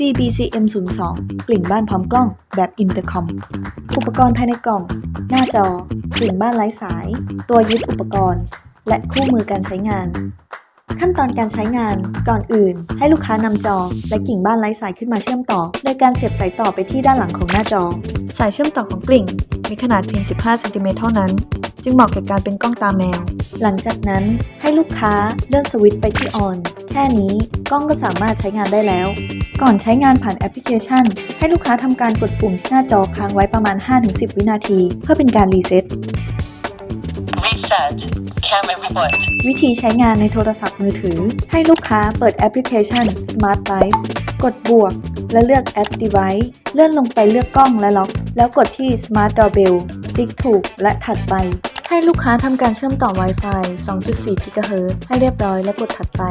BBCM02 กลิ่นบ้านพร้อมกล้องแบบอินเตอร์คอม อุปกรณ์ภายในกล่อง หน้าจอ กลิ่นบ้านไร้สาย ตัวยึดอุปกรณ์ และคู่มือการใช้งาน ขั้นตอนการใช้งาน ก่อนอื่น ให้ลูกค้านำจอ และกิ่งบ้านไร้สายขึ้นมาเชื่อมต่อ โดยการเสียบสายต่อไปที่ด้านหลังของหน้าจอ สายเชื่อมต่อของกลิ่ง มีขนาดเพียง 15เซนติเมตรเท่านั้น จึงเหมาะแก่การเป็นกล้องตาแมว หลังจากนั้นให้ลูกค้าเลื่อนสวิตช์ไปที่ออน แค่นี้กล้องก็สามารถใช้งานได้แล้ว ก่อนใช้งานผ่านแอปพลิเคชัน ให้ลูกค้าทำการกดปุ่มที่หน้าจอค้างไว้ประมาณ 5-10 วินาที เพื่อเป็นการรีเซ็ต Reset. Camera report. วิธีใช้งานในโทรศัพท์มือถือ ให้ลูกค้าเปิดแอปพลิเคชัน Smart Life กดบวก และเลือก Add Device เลื่อนลงไปเลือกกล้องและล็อก แล้วกดที่ Smart Doorbell คลิกถูกและถัดไป ให้ลูกค้าทำการเชื่อมต่อ Wi-Fi 2.4 GHz ให้เรียบร้อยและกดถัดไป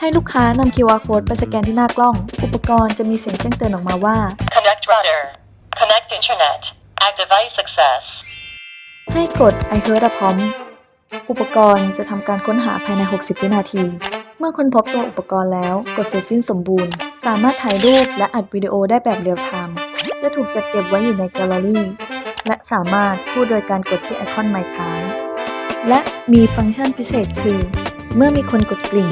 ให้ลูกค้านำ QR Code ไปสแกนที่หน้ากล้อง อุปกรณ์จะมีเสียงแจ้งเตือนออกมาว่า Connect router. Connect internet. Add device success. ให้กด I heard a prompt อุปกรณ์จะทำการค้นหาภายใน 60 วินาที เมื่อค้นพบตัวอุปกรณ์แล้วกดเสร็จสิ้นสมบูรณ์ สามารถถ่ายรูปและอัดวิดีโอได้แบบเรียลไทม์จะถูกจัดเก็บไว้อยู่ในแกลเลอรี่ และสามารถพูดโดยการกดที่ไอคอนไมค์ค้าง และมีฟังก์ชันพิเศษคือ เมื่อมีคนกดกริ่ง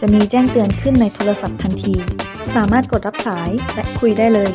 จะมีแจ้งเตือนขึ้นในโทรศัพท์ทันที สามารถกดรับสายและคุยได้เลย